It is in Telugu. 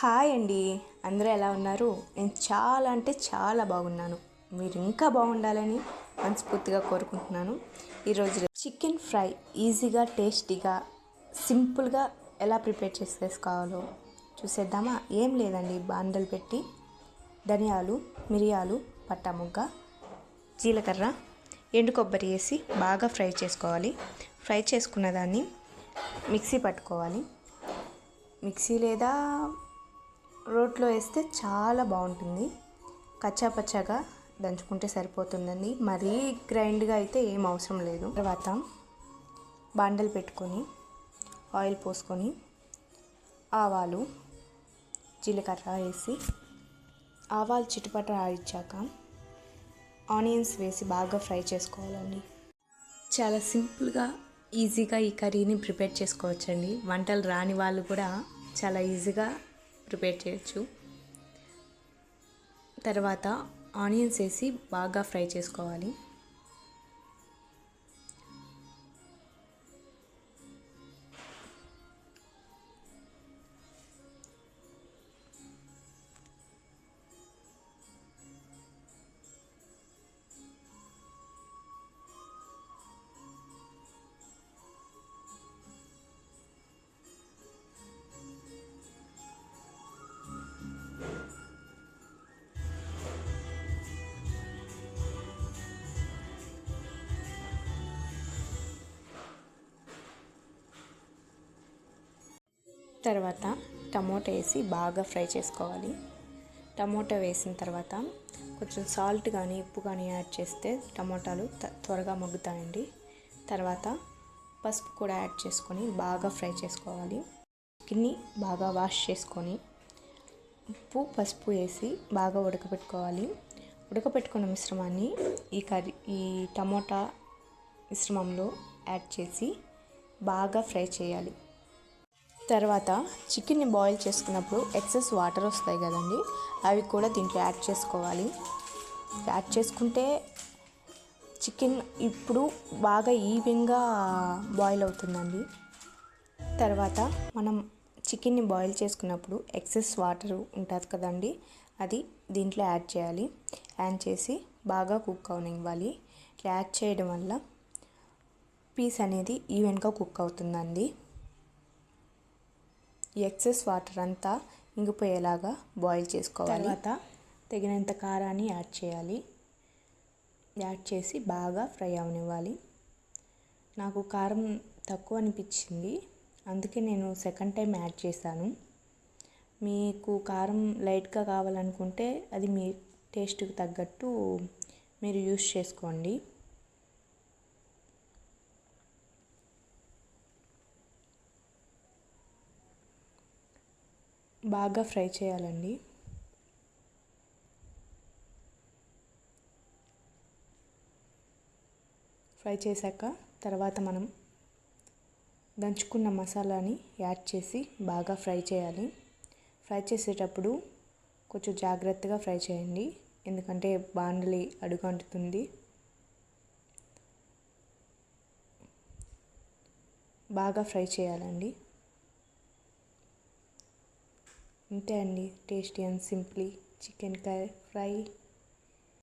హాయ్ అండి. అందరూ ఎలా ఉన్నారు? నేను చాలా అంటే చాలా బాగున్నాను. మీరు ఇంకా బాగుండాలని మనస్ఫూర్తిగా కోరుకుంటున్నాను. ఈరోజు చికెన్ ఫ్రై ఈజీగా టేస్టీగా సింపుల్గా ఎలా ప్రిపేర్ చేసేసుకోవాలో చూసేద్దామా? ఏం లేదండి. బాండలు పెట్టి ధనియాలు మిరియాలు పట్టాముగ్గ జీలకర్ర ఎండు కొబ్బరి వేసి బాగా ఫ్రై చేసుకోవాలి. ఫ్రై చేసుకున్న దాన్ని మిక్సీ పట్టుకోవాలి. మిక్సీ లేదా రోట్లో వేస్తే చాలా బాగుంటుంది. కచ్చాపచ్చాగా దంచుకుంటే సరిపోతుందండి మరీ గ్రైండ్గా అయితే ఏం అవసరం లేదు. తర్వాత బాండలు పెట్టుకొని ఆయిల్ పోసుకొని ఆవాలు జీలకర్ర వేసి ఆవాలు చిటుపట ఆడిచ్చాక ఆనియన్స్ వేసి బాగా ఫ్రై చేసుకోవాలండి. చాలా సింపుల్గా ఈజీగా ఈ కర్రీని ప్రిపేర్ చేసుకోవచ్చండి. వంటలు రాని వాళ్ళు కూడా చాలా ఈజీగా ప్రిపేర్ చేయొచ్చు. తర్వాత ఆనియన్స్ వేసి బాగా ఫ్రై చేసుకోవాలి. తర్వాత టమోటా వేసి బాగా ఫ్రై చేసుకోవాలి. టమోటా వేసిన తర్వాత కొంచెం సాల్ట్ కానీ ఉప్పు కానీ యాడ్ చేస్తే టమోటాలు త్వరగా మగ్గుతాయండి. తర్వాత పసుపు కూడా యాడ్ చేసుకొని బాగా ఫ్రై చేసుకోవాలి. చికెన్ని బాగా వాష్ చేసుకొని ఉప్పు పసుపు వేసి బాగా ఉడకబెట్టుకోవాలి. ఉడకబెట్టుకున్న మిశ్రమాన్ని ఈ కర్రీ ఈ టమోటా మిశ్రమంలో యాడ్ చేసి బాగా ఫ్రై చేయాలి. తర్వాత చికెన్ని బాయిల్ చేసుకున్నప్పుడు ఎక్సెస్ వాటర్ వస్తాయి కదండి అవి కూడా దీంట్లో యాడ్ చేసుకోవాలి. యాడ్ చేసుకుంటే చికెన్ ఇప్పుడు బాగా ఈవెన్గా బాయిల్ అవుతుందండి. తర్వాత మనం చికెన్ని బాయిల్ చేసుకున్నప్పుడు ఎక్సెస్ వాటర్ ఉంటుంది కదండి అది దీంట్లో యాడ్ చేయాలి. యాడ్ చేసి బాగా కుక్ అవనివ్వాలి. యాడ్ చేయడం వల్ల పీస్ అనేది ఈవెన్గా కుక్ అవుతుందండి. ఈ ఎక్సెస్ వాటర్ అంతా ఇంగిపోయేలాగా బాయిల్ చేసుకోవాలి. తర్వాత తగినంత కారాన్ని యాడ్ చేయాలి. యాడ్ చేసి బాగా ఫ్రై అవనివ్వాలి. నాకు కారం తక్కువ అనిపించింది. అందుకే నేను సెకండ్ టైం యాడ్ చేశాను. మీకు కారం లైట్గా కావాలనుకుంటే అది మీ టేస్ట్కి తగ్గట్టు మీరు యూస్ చేసుకోండి. బాగా ఫ్రై చేయాలండి. ఫ్రై చేశాక తర్వాత మనం దంచుకున్న మసాలాని యాడ్ చేసి బాగా ఫ్రై చేయాలి. ఫ్రై చేసేటప్పుడు కొంచెం జాగ్రత్తగా ఫ్రై చేయండి. ఎందుకంటే బాండలి అడుగంటుతుంది బాగా ఫ్రై చేయాలండి. అంతే అండి tasty and simply chicken curry fry.